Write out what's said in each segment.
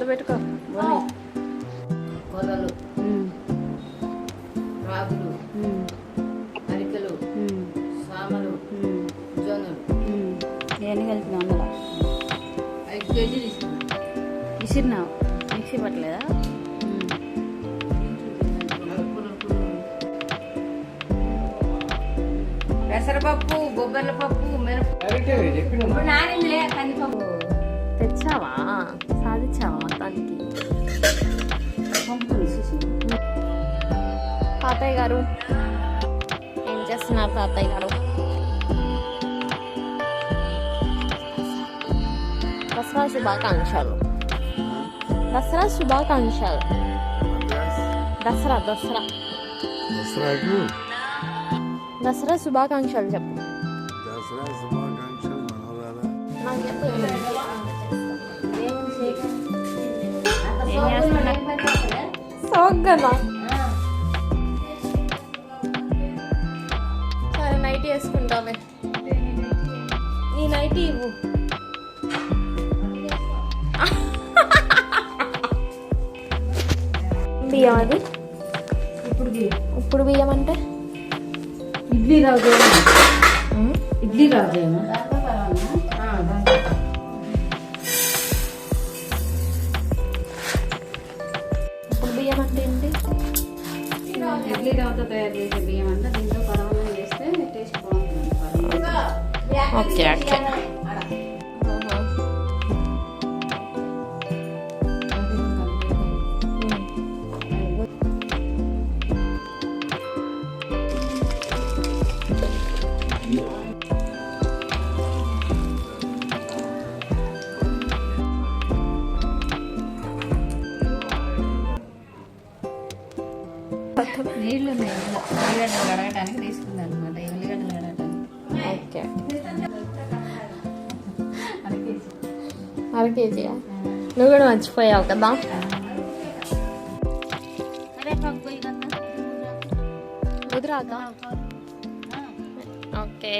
మూత పెట్టుకో. ఉమ్, రాగులు. అరికెలు. సామలు. జొన్నలు. ఇవన్నీ కలిపిన అందులో ఐదు కేజీలు తీసుకున్నా. విసిరినావు మిక్సీ పట్టలేదా. పెసరపప్పు బొబ్బర్ల పప్పు మినప ఇప్పుడు నానిందిలే కందిపప్పు. తెచ్చావా? సాధించావా మొత్తానికి తాతయ్య గారు ఏం చేస్తున్నారు తాతయ్య గారు? దసరా శుభాకాంక్షలు. దసరా శుభాకాంక్షలు. దసరా దసరా. దసరాకు? దసరా శుభాకాంక్షలు చెప్పు. దసరా శుభాకాంక్షలు మనోరారా నాకు చెప్పు. ఆ. సరే నైట్ వేసుకుంటావే ఈ నైట్ ఇవ్వు. బియ్యం అది? ఇప్పుడు బి- ఇప్పుడు బియ్యం అంటే? ఇడ్లీ చేయమా ఇడ్లీ రావు పరమాన్నం. ఓకే ఓకే నీళ్ళు ఉన్నాయి. ఉల్లిగడ్డలు కడగటానికి తీసుకుందాం అనమాట ఉల్లిగడ్డలు కడగటానికి. ఓకే. అర కేజీయా? నువ్వు కూడా మర్చిపోయావు కదా? ఆ, ఓకే.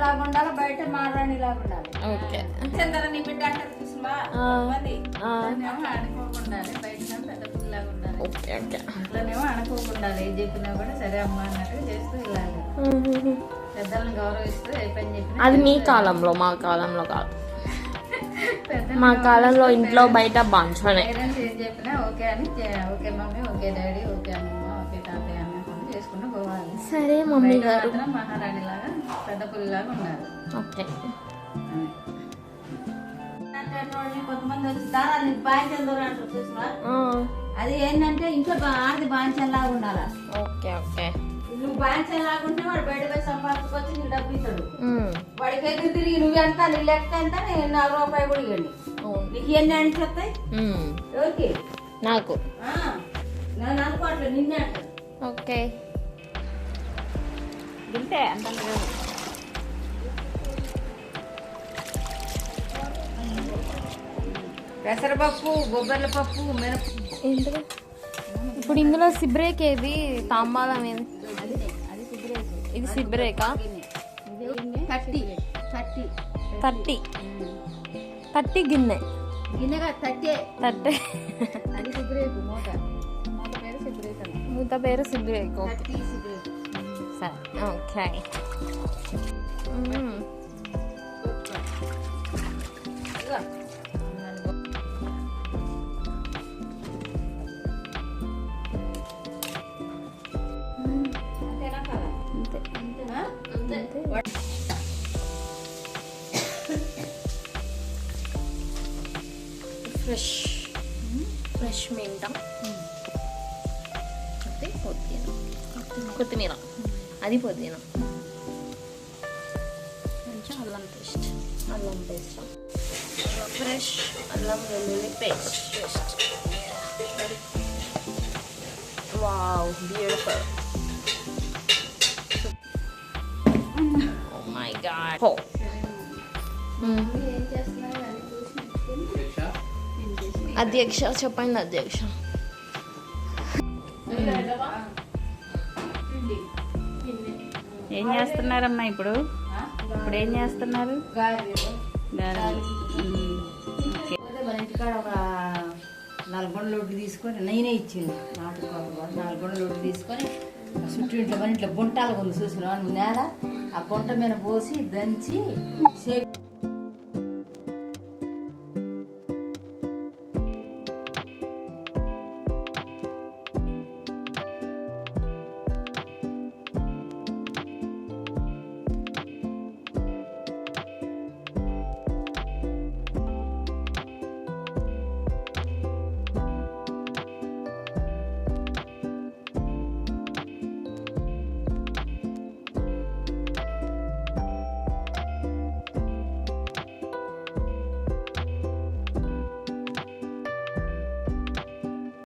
లాగా ఉండాలి బయట మారాణి లాగా ఉండాలి ఓకే. చందర నీ బిడ్డ అంటారు? Okay okay. ఇంట్లోనేమో అనుకోకుండా ఏం చెప్పినా కూడా సరే అమ్మా అన్నట్టుగా చేస్తూ వెళ్ళాలి. పెద్దలను గౌరవిస్తూ చెప్పినా అది మీ కాలంలో మా కాలంలో కాదు. మా కాలంలో ఇంట్లో బయట బాంచోనే పేరెంట్స్ ఏం చెప్పినా ఓకే అని okay mummy okay daddy okay అమ్మమ్మ ఓకే తాతయ్య అన్నప్పుడు చేసుకుంటూ పోవాలి. సరే మమ్మీ గారు. మహారాణి లాగా పెద్ద పుల్లిలాగా ఉండాలి. ఓకే. కొంతమంది వచ్చి అంటారు చూసినా అది ఏంటంటే ఇంట్లో బా- ఆడది బాంచంలాగా ఉండాలి. Okay okay. నువ్వు బాంచంలాగా ఉంటే వాడు బయట పోయి సంపాదించుకొచ్చి నీకు డబ్బు ఇస్తాడు. వాడికి ఎదురు తిరిగి నువ్వు ఎంత నీ లెక్క ఎంత నేను నాలుగు రూపాయలు కూడా ఇవ్వండి. నీకు ఎన్ని వస్తాయి ఉమ్, ఎవరికి నాకు. ఆ, నేను అనుకోవట్లేదు నిన్నే ఓకే. తింటే అంత పెసరపప్పు బొబ్బర్ల పప్పు మినప ఏంటిది? ఇప్పుడు ఇందులో సిబ్రేక్ ఏది? తాంబాలం ఏది? ఇది సిబ్రేకా? థర్టీ. థర్టీ. థర్టీ. థర్టీ గిన్నె. గిన్నెగా థర్టీ. థర్టీ. అది పేరు అన్న మూత పేరు సిబ్రేక్ ఓకే. సరే ఓకే. మ్మ్. ఫ్రెష్ ఫ్రెష్ మింట అంటే పుదీనా కొత్తిమీర అది పుదీనా కొంచెం అల్లం పేస్ట్ అల్లం పేస్ట్ ఫ్రెష్ అల్లం వెల్లుల్లి paste paste wow beautiful god హో ఏం చేస్తున్నారు అని చూసి నేర్చుకుని అధ్యక్ష చెప్పండి అధ్యక్ష ఏం చేస్తున్నారమ్మా ఇప్పుడు ఇప్పుడు ఏం చేస్తున్నారు గారెలు గారెలు. మ్మ్. ఓకే. పోతే మన ఇంటికాడ ఒక నాలుగు గొండల లొడ్డు తీసుకొని నేనే ఇచ్చింది నాటుకోక నాలుగు గొండల లొడ్డు తీసుకొని చుట్టూ ఇంట్లో పని ఇట్లా గుంటాలు ఉంది చూసిన నేల. ఆ గుంట మీద పోసి దంచి